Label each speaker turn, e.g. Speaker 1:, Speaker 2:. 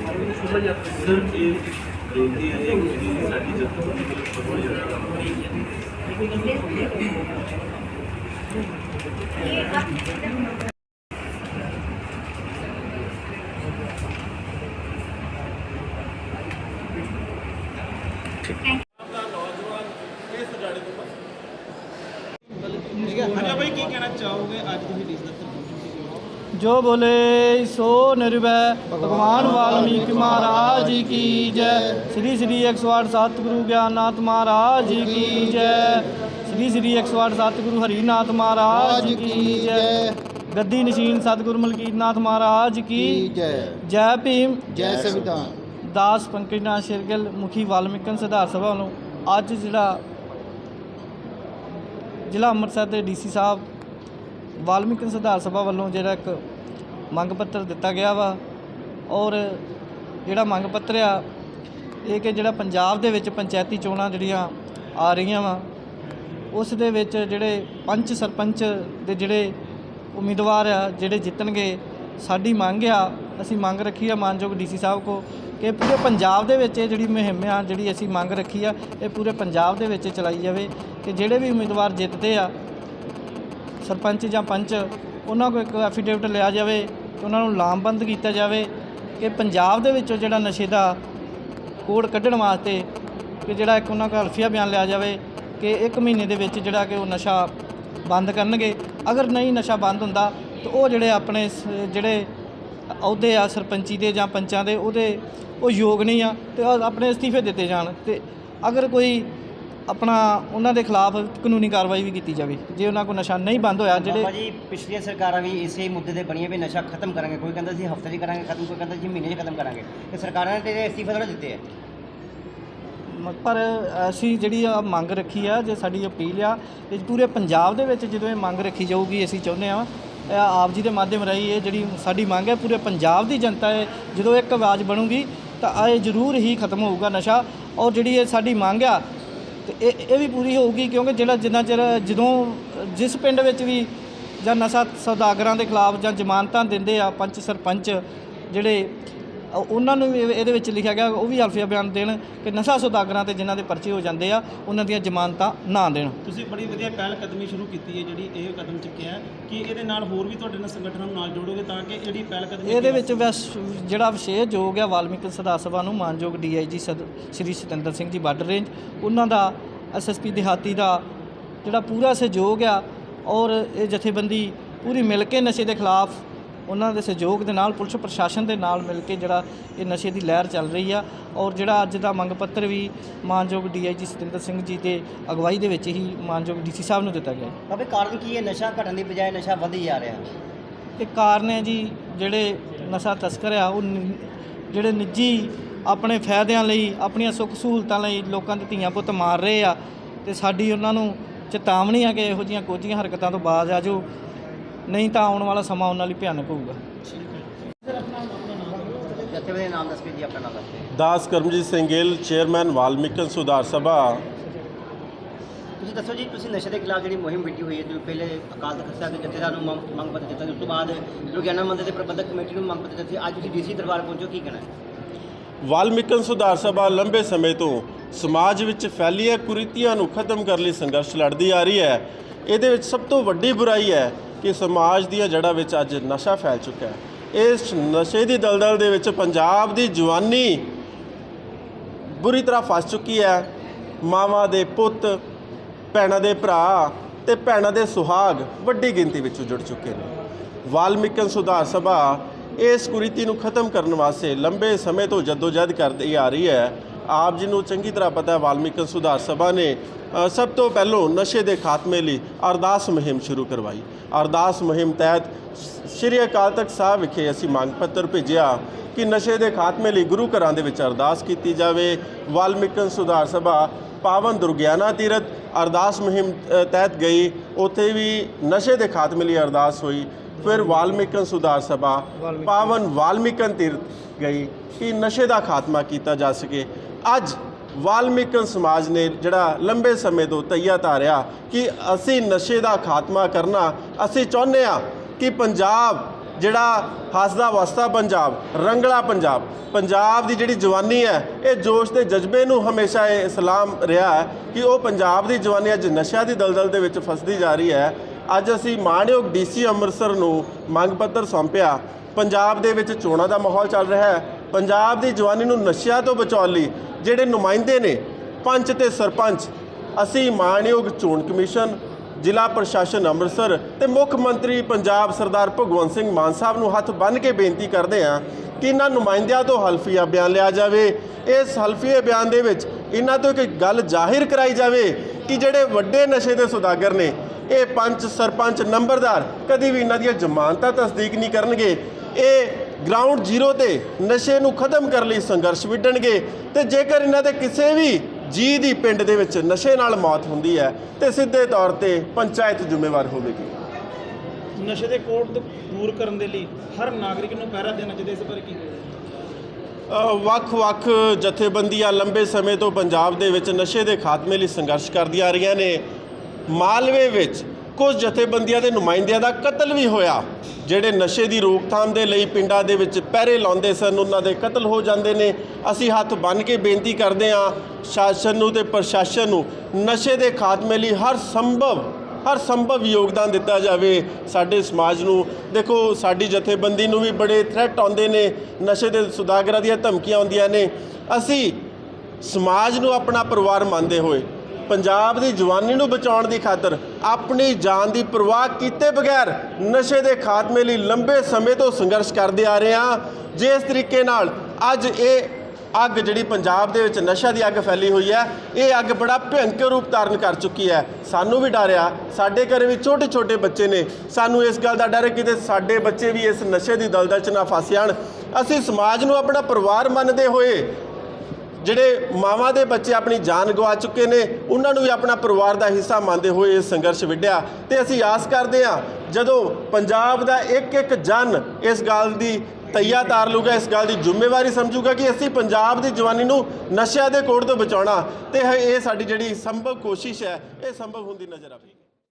Speaker 1: Sir ਇਹ ਬੇਨਤੀ ਹੈ ਕਿ ਸਾਡੀ ਜਥੇਬੰਦੀ ਵੱਲੋਂ ਪ੍ਰਮੋਟ ਜਾਣਾ
Speaker 2: ਅੱਛਾ ਭਾਈ ਕੀ ਕਹਿਣਾ ਚਾਹੋਗੇ ਅੱਜ ਤੁਸੀਂ ਡੀਸ ਦਫ਼ਤਰ ਪਹੁੰਚੇ ਸੀ
Speaker 3: ਜੋ ਬੋਲੇ ਸੋ ਨਿਰਵੈ ਭਗਵਾਨ ਵਾਲਮੀਕਿ ਮਹਾਰਾਜ ਜੀ ਕੀ ਜੈ। ਸ੍ਰੀ ਸ੍ਰੀ 108 ਸਤਿਗੁਰੂ ਗਿਆਨਨਾਥ ਮਹਾਰਾਜ ਜੀ ਕੀ ਜੈ। ਸ੍ਰੀ ਸ੍ਰੀ 108 ਸਤਿਗੁਰੂ ਹਰੀਨਾਥ ਮਹਾਰਾਜ ਜੀ ਕੀ ਜੈ। ਗੱਦੀ ਨਸ਼ੀਨ ਸਤਿਗੁਰੂ ਮਲਕੀਤਨਾਥ ਮਹਾਰਾਜ ਕੀ
Speaker 4: ਜੈ।
Speaker 3: ਜੈ ਭੀਮ।
Speaker 4: ਜੈ ਸੰਵਿਧਾਨ।
Speaker 3: ਦਾਸ ਪੰਕਜਨਾਥ ਸ਼ੇਰਗਿੱਲ ਮੁਖੀ ਵਾਲਮੀਕਨ ਸੁਧਾਰ ਸਭਾ ਵੱਲੋਂ ਅੱਜ ਜਿਹੜਾ ਜ਼ਿਲ੍ਹਾ ਅੰਮ੍ਰਿਤਸਰ ਦੇ ਡੀਸੀ ਸਾਹਿਬ ਵਾਲਮੀਕਨ ਸੁਧਾਰ ਸਭਾ ਵੱਲੋਂ ਜਿਹੜਾ ਇੱਕ ਮੰਗ ਪੱਤਰ ਦਿੱਤਾ ਗਿਆ ਵਾ ਔਰ ਜਿਹੜਾ ਮੰਗ ਪੱਤਰ ਆ, ਇਹ ਕਿ ਜਿਹੜਾ ਪੰਜਾਬ ਦੇ ਵਿੱਚ ਪੰਚਾਇਤੀ ਚੋਣਾਂ ਜਿਹੜੀਆਂ ਆ ਰਹੀਆਂ ਵਾ, ਉਸ ਦੇ ਵਿੱਚ ਜਿਹੜੇ ਪੰਚ ਸਰਪੰਚ ਦੇ ਜਿਹੜੇ ਉਮੀਦਵਾਰ ਆ, ਜਿਹੜੇ ਜਿੱਤਣਗੇ, ਸਾਡੀ ਮੰਗ ਆ, ਅਸੀਂ ਮੰਗ ਰੱਖੀ ਆ ਮਾਨਯੋਗ ਡੀਸੀ ਸਾਹਿਬ ਕੋ ਕਿ ਪੂਰੇ ਪੰਜਾਬ ਦੇ ਵਿੱਚ ਇਹ ਜਿਹੜੀ ਮੁਹਿੰਮ ਆ, ਜਿਹੜੀ ਅਸੀਂ ਮੰਗ ਰੱਖੀ ਆ, ਇਹ ਪੂਰੇ ਪੰਜਾਬ ਦੇ ਵਿੱਚ ਚਲਾਈ ਜਾਵੇ, ਕਿ ਜਿਹੜੇ ਵੀ ਉਮੀਦਵਾਰ ਜਿੱਤਦੇ ਆ ਸਰਪੰਚ ਜਾਂ ਪੰਚ, ਉਹਨਾਂ ਕੋਲ ਇੱਕ ਐਫੀਡੇਵਿਟ ਲਿਆ ਜਾਵੇ ਉਹਨਾਂ ਨੂੰ ਲਾਮਬੰਦ ਕੀਤਾ ਜਾਵੇ ਕਿ ਪੰਜਾਬ ਦੇ ਵਿੱਚੋਂ ਜਿਹੜਾ ਨਸ਼ੇ ਦਾ ਕੋਡ ਕੱਢਣ ਵਾਸਤੇ ਕਿ ਜਿਹੜਾ ਇੱਕ ਉਹਨਾਂ ਕੋਲ ਅਲਫੀਆ ਬਿਆਨ ਲਿਆ ਜਾਵੇ ਕਿ ਇੱਕ ਮਹੀਨੇ ਦੇ ਵਿੱਚ ਜਿਹੜਾ ਕਿ ਉਹ ਨਸ਼ਾ ਬੰਦ ਕਰਨਗੇ। ਅਗਰ ਨਹੀਂ ਨਸ਼ਾ ਬੰਦ ਹੁੰਦਾ, ਤਾਂ ਉਹ ਜਿਹੜੇ ਆਪਣੇ ਸ- ਜਿਹੜੇ ਅਹੁਦੇ ਆ ਸਰਪੰਚੀ ਦੇ ਜਾਂ ਪੰਚਾਂ ਦੇ, ਉਹਦੇ ਉਹ ਯੋਗ ਨਹੀਂ ਆ ਤੇ ਆਪਣੇ ਅਸਤੀਫੇ ਦਿੱਤੇ ਜਾਣ। ਤੇ ਅਗਰ ਕੋਈ ਆਪਣਾ ਉਹਨਾਂ ਦੇ ਖਿਲਾਫ ਕਾਨੂੰਨੀ ਕਾਰਵਾਈ ਵੀ ਕੀਤੀ ਜਾਵੇ। ਜੇ ਉਹਨਾਂ ਕੋਲ ਨਸ਼ਾ ਨਹੀਂ ਬੰਦ ਹੋਇਆ
Speaker 5: ਬਾਬਾ
Speaker 3: ਜਿਹੜੇ
Speaker 5: ਜੀ ਪਿਛਲੀਆਂ ਸਰਕਾਰਾਂ ਵੀ ਇਸੇ ਮੁੱਦੇ ਤੇ ਬਣੀਆਂ ਵੀ ਨਸ਼ਾ ਖਤਮ ਕਰਾਂਗੇ। ਕੋਈ ਕਹਿੰਦਾ ਸੀ ਹਫ਼ਤੇ 'ਚ ਕਰਾਂਗੇ ਖਤਮ ਕੋਈ ਕਹਿੰਦਾ ਸੀ ਮਹੀਨੇ 'ਚ ਖਤਮ ਕਰਾਂਗੇ। ਤੇ ਸਰਕਾਰਾਂ ਨੇ ਤੇ ਅਸਤੀਫੇ ਥੋੜ੍ਹਾ ਦਿੱਤੇ ਆ।
Speaker 3: ਪਰ ਅਸੀਂ ਜਿਹੜੀ ਆ ਮੰਗ ਰੱਖੀ ਆ ਜੇ ਸਾਡੀ ਅਪੀਲ ਆ ਇਹ ਪੂਰੇ ਪੰਜਾਬ ਦੇ ਵਿੱਚ ਜਦੋਂ ਇਹ ਮੰਗ ਰੱਖੀ ਜਾਊਗੀ ਅਸੀਂ ਚਾਹੁੰਦੇ ਆ ਆਪ ਜੀ ਦੇ ਮਾਧਿਅਮ ਰਾਹੀਂ ਇਹ ਜਿਹੜੀ ਸਾਡੀ ਮੰਗ ਹੈ ਪੂਰੇ ਪੰਜਾਬ ਦੀ ਜਨਤਾ ਹੈ ਜਦੋਂ ਇੱਕ ਆਵਾਜ਼ ਬਣੂਗੀ ਤਾਂ ਇਹ ਜ਼ਰੂਰ ਹੀ ਖਤਮ ਹੋਊਗਾ ਨਸ਼ਾ। ਔਰ ਜਿਹੜੀ ਇਹ ਸਾਡੀ ਮੰਗ ਆ ਤੇ ਇਹ ਇਹ ਵੀ ਪੂਰੀ ਹੋਊਗੀ ਕਿਉਂਕਿ ਜਿਹੜਾ ਜਿੰਨਾ ਚਿਰ ਜਦੋਂ ਜਿਸ ਪਿੰਡ ਵਿੱਚ ਵੀ ਜਾਂ ਨਸ਼ਾ ਸੌਦਾਗਰਾਂ ਦੇ ਖਿਲਾਫ ਜਾਂ ਜ਼ਮਾਨਤਾਂ ਦਿੰਦੇ ਆ ਪੰਚ ਸਰਪੰਚ ਜਿਹੜੇ ਉਹਨਾਂ ਨੂੰ ਵੀ ਇਹ- ਇਹਦੇ ਵਿੱਚ ਲਿਖਿਆ ਗਿਆ ਉਹ ਵੀ ਅਲਫੀਆ ਬਿਆਨ ਦੇਣ ਕਿ ਨਸ਼ਾ ਸੌਦਾਗਰਾਂ ਤੇ ਜਿਨ੍ਹਾਂ ਦੇ ਪਰਚੇ ਹੋ ਜਾਂਦੇ ਆ ਉਹਨਾਂ ਦੀਆਂ ਜ਼ਮਾਨਤਾਂ ਨਾ ਦੇਣ।
Speaker 2: ਤੁਸੀਂ ਬੜੀ ਵਧੀਆ ਪਹਿਲ ਕਦਮੀ ਸ਼ੁਰੂ ਕੀਤੀ ਹੈ ਜਿਹੜੀ ਇਹ ਕਦਮ ਚੁੱਕਿਆ ਕਿ ਇਹਦੇ ਨਾਲ ਹੋਰ ਵੀ ਤੁਹਾਡੇ ਨਾਲ ਸੰਗਠਨਾਂ ਨੂੰ ਨਾਲ ਜੋੜੋਗੇ ਤਾਂ ਕਿ ਜਿਹੜੀ ਪਹਿਲ ਕਦਮੀ
Speaker 3: ਇਹਦੇ ਵਿੱਚ ਵੈਸ ਜਿਹੜਾ ਵਿਸ਼ੇਸ਼ ਯੋਗ ਹੈ ਵਾਲਮੀਕੀ ਸਦਾ ਸਭਾ ਨੂੰ ਮਾਨਯੋਗ ਡੀਆਈਜੀ ਸ਼੍ਰੀ ਸਤਿੰਦਰ ਸਿੰਘ ਜੀ ਬਾਰਡਰ ਰੇਂਜ ਉਹਨਾਂ ਦਾ ਐਸਐਸਪੀ ਦਿਹਾਤੀ ਦਾ ਜਿਹੜਾ ਪੂਰਾ ਸਹਿਯੋਗ ਆ ਔਰ ਇਹ ਜਥੇਬੰਦੀ ਪੂਰੀ ਮਿਲ ਕੇ ਨਸ਼ੇ ਦੇ ਖਿਲਾਫ ਉਹਨਾਂ ਦੇ ਸਹਿਯੋਗ ਦੇ ਨਾਲ ਪੁਲਿਸ ਪ੍ਰਸ਼ਾਸਨ ਦੇ ਨਾਲ ਮਿਲ ਕੇ ਜਿਹੜਾ ਇਹ ਨਸ਼ੇ ਦੀ ਲਹਿਰ ਚੱਲ ਰਹੀ ਆ। ਔਰ ਜਿਹੜਾ ਅੱਜ ਦਾ ਮੰਗ ਪੱਤਰ ਵੀ ਮਾਨਯੋਗ ਡੀਆਈਜੀ ਸਤਿੰਦਰ ਸਿੰਘ ਜੀ ਦੇ ਅਗਵਾਈ ਦੇ ਵਿੱਚ ਹੀ ਮਾਨਯੋਗ ਡੀਸੀ ਸਾਹਿਬ ਨੂੰ ਦਿੱਤਾ ਗਿਆ
Speaker 5: ਬਾਬੇ ਕਾਰਨ ਕੀ ਹੈ? ਨਸ਼ਾ ਘਟਣ ਦੀ ਬਜਾਏ ਨਸ਼ਾ ਵਧੀ ਜਾ ਰਿਹਾ।
Speaker 3: ਇਹ ਕਾਰਨ ਹੈ ਜੀ ਜਿਹੜੇ ਨਸ਼ਾ ਤਸਕਰ ਆ ਉਹ ਜਿਹੜੇ ਨਿੱਜੀ ਆਪਣੇ ਫਾਇਦਿਆਂ ਲਈ ਆਪਣੀਆਂ ਸੁੱਖ ਸਹੂਲਤਾਂ ਲਈ ਲੋਕਾਂ ਦੇ ਧੀਆਂ ਪੁੱਤ ਮਾਰ ਰਹੇ ਆ ਤੇ ਸਾਡੀ ਉਹਨਾਂ ਨੂੰ ਚੇਤਾਵਨੀ ਆ ਕਿ ਇਹੋ ਜੀਆਂ ਕੋਝੀਆਂ ਹਰਕਤਾਂ ਤੋਂ ਬਾਜ਼ ਆ ਜਾਓ। ਨਹੀਂ ਤਾਂ ਆਉਣ ਵਾਲਾ ਸਮਾਂ ਉਹਨਾਂ ਲਈ ਭਿਆਨਕ ਹੋਊਗਾ।
Speaker 5: ਜੱਥੇ ਦੇ ਨਾਮ ਦੱਸ ਕੇ ਜੀ ਆਪਣਾ ਨਾਮ ਦੱਸ ਕੇ
Speaker 6: ਦਾਸ ਕਰਮਜੀਤ ਸਿੰਘ ਗਿੱਲ ਚੇਅਰਮੈਨ ਵਾਲਮੀਕਨ ਸੁਧਾਰ ਸਭਾ।
Speaker 5: ਤੁਸੀਂ ਦੱਸੋ ਜੀ ਤੁਸੀਂ ਨਸ਼ੇ ਦੇ ਖਿਲਾਫ ਜਿਹੜੀ ਮੁਹਿੰਮ ਵਿੱਢੀ ਹੋਈ ਹੈ ਜੋ ਪਹਿਲੇ ਅਕਾਲ ਤਖਤ ਸਾਹਿਬ ਦੇ ਜਥੇਦਾਰ ਨੂੰ ਮੰਗ ਮੰਗ ਪੱਤਰ ਦਿੱਤਾ ਸੀ, ਉਸ ਤੋਂ ਬਾਅਦ ਲੁਧਿਆਣਾ ਮੰਦਰ ਦੇ ਪ੍ਰਬੰਧਕ ਕਮੇਟੀ ਨੂੰ ਮੰਗ ਪੱਤਰ ਦਿੱਤੇ ਅੱਜ ਤੁਸੀਂ ਡੀਸੀ ਦਰਬਾਰ ਪਹੁੰਚੋ ਕੀ ਕਹਿਣਾ ਹੈ?
Speaker 6: ਵਾਲਮੀਕਨ ਸੁਧਾਰ ਸਭਾ ਲੰਬੇ ਸਮੇਂ ਤੋਂ ਸਮਾਜ ਵਿੱਚ ਫੈਲੀਆਂ ਕੁਰੀਤੀਆਂ ਨੂੰ ਖਤਮ ਕਰਨ ਲਈ ਸੰਘਰਸ਼ ਲੜਦੀ ਆ ਰਹੀ ਹੈ। ਇਹਦੇ ਵਿੱਚ ਸਭ ਤੋਂ ਵੱਡੀ ਬੁਰਾਈ ਹੈ ਕਿ ਸਮਾਜ ਦੀਆਂ ਜੜ੍ਹਾਂ ਵਿੱਚ ਅੱਜ ਨਸ਼ਾ ਫੈਲ ਚੁੱਕਾ ਹੈ। ਇਸ ਨਸ਼ੇ ਦੀ ਦਲਦਲ ਦੇ ਵਿੱਚ ਪੰਜਾਬ ਦੀ ਜਵਾਨੀ ਬੁਰੀ ਤਰ੍ਹਾਂ ਫਸ ਚੁੱਕੀ ਹੈ। ਮਾਵਾਂ ਦੇ ਪੁੱਤ, ਭੈਣਾਂ ਦੇ ਭਰਾ ਤੇ ਭੈਣਾਂ ਦੇ ਸੁਹਾਗ ਵੱਡੀ ਗਿਣਤੀ ਵਿੱਚ ਉਜੜ ਚੁੱਕੇ ਨੇ। ਵਾਲਮੀਕਨ ਸੁਧਾਰ ਸਭਾ ਇਸ ਕੁਰੀਤੀ ਨੂੰ ਖਤਮ ਕਰਨ ਵਾਸਤੇ ਲੰਬੇ ਸਮੇਂ ਤੋਂ ਜਦੋਜਹਿਦ ਕਰਦੀ ਆ ਰਹੀ ਹੈ। ਆਪ ਜੀ ਨੂੰ ਚੰਗੀ ਤਰ੍ਹਾਂ ਪਤਾ ਹੈ ਵਾਲਮੀਕਨ ਸੁਧਾਰ ਸਭਾ ਨੇ ਸਭ ਤੋਂ ਪਹਿਲੋਂ ਨਸ਼ੇ ਦੇ ਖਾਤਮੇ ਲਈ ਅਰਦਾਸ ਮੁਹਿੰਮ ਸ਼ੁਰੂ ਕਰਵਾਈ। ਅਰਦਾਸ ਮੁਹਿੰਮ ਤਹਿਤ ਸ਼੍ਰੀ ਅਕਾਲ ਤਖਤ ਸਾਹਿਬ ਵਿਖੇ ਅਸੀਂ ਮੰਗ ਪੱਤਰ ਭੇਜਿਆ ਕਿ ਨਸ਼ੇ ਦੇ ਖਾਤਮੇ ਲਈ ਗੁਰੂ ਘਰਾਂ ਦੇ ਵਿੱਚ ਅਰਦਾਸ ਕੀਤੀ ਜਾਵੇ। ਵਾਲਮੀਕਨ ਸੁਧਾਰ ਸਭਾ ਪਾਵਨ ਦੁਰਗਿਆਨਾ ਤੀਰਥ ਅਰਦਾਸ ਮੁਹਿੰਮ ਤਹਿਤ ਗਈ। ਉੱਥੇ ਵੀ ਨਸ਼ੇ ਦੇ ਖਾਤਮੇ ਲਈ ਅਰਦਾਸ ਹੋਈ। ਫਿਰ ਵਾਲਮੀਕਨ ਸੁਧਾਰ ਸਭਾ ਪਾਵਨ ਵਾਲਮੀਕਨ ਤੀਰਥ ਗਈ ਕਿ ਨਸ਼ੇ ਦਾ ਖਾਤਮਾ ਕੀਤਾ ਜਾ ਸਕੇ। ਅੱਜ ਵਾਲਮੀਕਨ ਸਮਾਜ ਨੇ ਜਿਹੜਾ ਲੰਬੇ ਸਮੇਂ ਤੋਂ ਤਈਆ ਧਾਰਿਆ ਕਿ ਅਸੀਂ ਨਸ਼ੇ ਦਾ ਖਾਤਮਾ ਕਰਨਾ, ਅਸੀਂ ਚਾਹੁੰਦੇ ਹਾਂ ਕਿ ਪੰਜਾਬ ਜਿਹੜਾ ਹੱਸਦਾ ਵਸਦਾ ਪੰਜਾਬ, ਰੰਗਲਾ ਪੰਜਾਬ ਪੰਜਾਬ ਦੀ ਜਿਹੜੀ ਜਵਾਨੀ ਹੈ, ਇਹ ਜੋਸ਼ ਤੇ ਜਜ਼ਬੇ ਨੂੰ ਹਮੇਸ਼ਾ ਇਹ ਸਲਾਮ ਰਿਹਾ ਹੈ ਕਿ ਉਹ ਪੰਜਾਬ ਦੀ ਜਵਾਨੀ ਅੱਜ ਨਸ਼ਿਆਂ ਦੀ ਦਲਦਲ ਦੇ ਵਿੱਚ ਫਸਦੀ ਜਾ ਰਹੀ ਹੈ। ਅੱਜ ਅਸੀਂ ਮਾਣਯੋਗ ਡੀਸੀ ਅੰਮ੍ਰਿਤਸਰ ਨੂੰ ਮੰਗ ਪੱਤਰ ਸੌਂਪਿਆ। ਪੰਜਾਬ ਦੇ ਵਿੱਚ ਚੋਣਾਂ ਦਾ ਮਾਹੌਲ ਚੱਲ ਰਿਹਾ ਹੈ। ਪੰਜਾਬ ਦੀ ਜਵਾਨੀ ਨੂੰ ਨਸ਼ਿਆਂ ਤੋਂ ਬਚਾਉਣ ਲਈ ਜਿਹੜੇ ਨੁਮਾਇੰਦੇ ਨੇ, ਪੰਚ ਤੇ ਸਰਪੰਚ, ਅਸੀਂ ਮਾਣਯੋਗ ਚੋਣ ਕਮਿਸ਼ਨ, ਜ਼ਿਲ੍ਹਾ ਪ੍ਰਸ਼ਾਸਨ ਅੰਮ੍ਰਿਤਸਰ ਤੇ ਮੁੱਖ ਮੰਤਰੀ ਪੰਜਾਬ ਸਰਦਾਰ ਭਗਵੰਤ ਸਿੰਘ ਮਾਨ ਸਾਹਿਬ ਨੂੰ ਹੱਥ ਬੰਨ੍ਹ ਕੇ ਬੇਨਤੀ ਕਰਦੇ ਹਾਂ ਕਿ ਇਹਨਾਂ ਨੁਮਾਇੰਦਿਆਂ ਤੋਂ ਹਲਫੀਆ ਬਿਆਨ ਲਿਆ ਜਾਵੇ। ਇਸ ਹਲਫੀਏ ਬਿਆਨ ਦੇ ਵਿੱਚ ਇਹਨਾਂ ਤੋਂ ਇੱਕ ਗੱਲ ਜ਼ਾਹਿਰ ਕਰਾਈ ਜਾਵੇ ਕਿ ਜਿਹੜੇ ਵੱਡੇ ਨਸ਼ੇ ਦੇ ਸੁਦਾਗਰ ਨੇ, ਇਹ ਪੰਚ, ਸਰਪੰਚ, ਨੰਬਰਦਾਰ ਕਦੀ ਵੀ ਇਹਨਾਂ ਦੀਆਂ ਜ਼ਮਾਨਤਾਂ ਤਸਦੀਕ ਨਹੀਂ ਕਰਨਗੇ। ਇਹ ਗਰਾਊਂਡ ਜ਼ੀਰੋ ਤੇ ਨਸ਼ੇ ਨੂੰ ਖਤਮ ਕਰਨ ਲਈ ਸੰਘਰਸ਼ ਵਿੱਢਣਗੇ ਤੇ ਜੇਕਰ ਇਹਨਾਂ ਦੇ ਕਿਸੇ ਵੀ ਜੀ ਦੀ ਪਿੰਡ ਦੇ ਵਿੱਚ ਨਸ਼ੇ ਨਾਲ ਮੌਤ ਹੁੰਦੀ ਹੈ ਤੇ ਸਿੱਧੇ ਤੌਰ ਤੇ ਪੰਚਾਇਤ ਜ਼ਿੰਮੇਵਾਰ ਹੋਵੇਗੀ।
Speaker 2: ਨਸ਼ੇ ਦੇ ਕੋਟ ਦੂਰ ਕਰਨ ਦੇ ਲਈ ਹਰ ਨਾਗਰਿਕ ਨੂੰ ਪਹਿਰਾ ਦੇਣਾ ਚਾਹੀਦਾ ਇਸ ਬਾਰੇ ਕੀ?
Speaker 6: ਵੱਖ-ਵੱਖ ਜਥੇਬੰਦੀਆਂ ਲੰਬੇ ਸਮੇਂ ਤੋਂ ਪੰਜਾਬ ਦੇ ਵਿੱਚ ਨਸ਼ੇ ਦੇ ਖਾਤਮੇ ਲਈ ਸੰਘਰਸ਼ ਕਰਦੀਆਂ ਆ ਰਹੀਆਂ ਨੇ। ਮਾਲਵੇ ਵਿੱਚ ਕੁਝ ਜਥੇਬੰਦੀਆਂ ਦੇ ਨੁਮਾਇੰਦਿਆਂ ਦਾ ਕਤਲ ਵੀ ਹੋਇਆ। ਜਿਹੜੇ ਨਸ਼ੇ ਦੀ ਰੋਕਥਾਮ ਦੇ ਲਈ ਪਿੰਡਾਂ ਦੇ ਵਿੱਚ ਪਹਿਰੇ ਲਾਉਂਦੇ ਸਨ, ਉਹਨਾਂ ਦੇ ਕਤਲ ਹੋ ਜਾਂਦੇ ਨੇ। ਅਸੀਂ ਹੱਥ ਬੰਨ੍ਹ ਕੇ ਬੇਨਤੀ ਕਰਦੇ ਹਾਂ, ਸ਼ਾਸਨ ਨੂੰ ਤੇ ਪ੍ਰਸ਼ਾਸਨ ਨੂੰ, ਨਸ਼ੇ ਦੇ ਖਾਤਮੇ ਲਈ ਹਰ ਸੰਭਵ ਹਰ ਸੰਭਵ ਯੋਗਦਾਨ ਦਿੱਤਾ ਜਾਵੇ ਸਾਡੇ ਸਮਾਜ ਨੂੰ। ਦੇਖੋ, ਸਾਡੀ ਜਥੇਬੰਦੀ ਨੂੰ ਵੀ ਬੜੇ ਥ੍ਰੈਟ ਆਉਂਦੇ ਨੇ, ਨਸ਼ੇ ਦੇ ਸੁਦਾਗਰਾਂ ਦੀਆਂ ਧਮਕੀਆਂ ਆਉਂਦੀਆਂ ਨੇ। ਅਸੀਂ ਸਮਾਜ ਨੂੰ ਆਪਣਾ ਪਰਿਵਾਰ ਮੰਨਦੇ ਹੋਏ ਪੰਜਾਬ ਦੀ ਜਵਾਨੀ ਨੂੰ ਬਚਾਉਣ ਦੀ ਖਾਤਰ ਆਪਣੀ ਜਾਨ ਦੀ ਪਰਵਾਹ ਕੀਤੇ ਬਗੈਰ ਨਸ਼ੇ ਦੇ ਖਾਤਮੇ ਲਈ ਲੰਬੇ ਸਮੇਂ ਤੋਂ ਸੰਘਰਸ਼ ਕਰਦੇ ਆ ਰਹੇ ਹਾਂ। ਜਿਸ ਤਰੀਕੇ ਨਾਲ ਅੱਜ ਇਹ ਅੱਗ ਜਿਹੜੀ ਪੰਜਾਬ ਦੇ ਵਿੱਚ ਨਸ਼ਾ ਦੀ ਅੱਗ ਫੈਲੀ ਹੋਈ ਹੈ, ਇਹ ਅੱਗ ਬੜਾ ਭਿਅੰਕਰ ਰੂਪ ਧਾਰਨ ਕਰ ਚੁੱਕੀ ਹੈ। ਸਾਨੂੰ ਵੀ ਡਰ ਆ। ਸਾਡੇ ਘਰੇ ਵੀ ਛੋਟੇ ਛੋਟੇ ਬੱਚੇ ਨੇ। ਸਾਨੂੰ ਇਸ ਗੱਲ ਦਾ ਡਰ ਹੈ ਕਿਤੇ ਸਾਡੇ ਬੱਚੇ ਵੀ ਇਸ ਨਸ਼ੇ ਦੀ ਦਲਦਲ 'ਚ ਨਾ ਫਸ ਜਾਣ। ਅਸੀਂ ਸਮਾਜ ਨੂੰ ਆਪਣਾ ਪਰਿਵਾਰ ਮੰਨਦੇ ਹੋਏ ਜਿਹੜੇ ਮਾਵਾਂ ਦੇ ਬੱਚੇ ਆਪਣੀ ਜਾਨ ਗਵਾ ਚੁੱਕੇ ਨੇ, ਉਹਨਾਂ ਨੂੰ ਵੀ ਆਪਣਾ ਪਰਿਵਾਰ ਦਾ ਹਿੱਸਾ ਮੰਨਦੇ ਹੋਏ ਇਹ ਸੰਘਰਸ਼ ਵਿੱਢਿਆ। ਤੇ ਅਸੀਂ ਆਸ ਕਰਦੇ ਹਾਂ, ਜਦੋਂ ਪੰਜਾਬ ਦਾ ਇੱਕ ਇੱਕ ਜਨ ਇਸ ਗੱਲ ਦੀ ਤਈਆ ਤਾਰ ਲੂਗਾ ਇਸ ਗੱਲ ਦੀ ਜ਼ਿੰਮੇਵਾਰੀ ਸਮਝੂਗਾ ਕਿ ਅਸੀਂ ਪੰਜਾਬ ਦੀ ਜਵਾਨੀ ਨੂੰ ਨਸ਼ਿਆਂ ਦੇ ਕੋੜ ਤੋਂ ਬਚਾਉਣਾ। ਤੇ ਇਹ ਸਾਡੀ ਜਿਹੜੀ ਸੰਭਵ ਕੋਸ਼ਿਸ਼ ਹੈ, ਇਹ ਸੰਭਵ ਹੁੰਦੀ ਨਜ਼ਰ ਆਵੇਗੀ।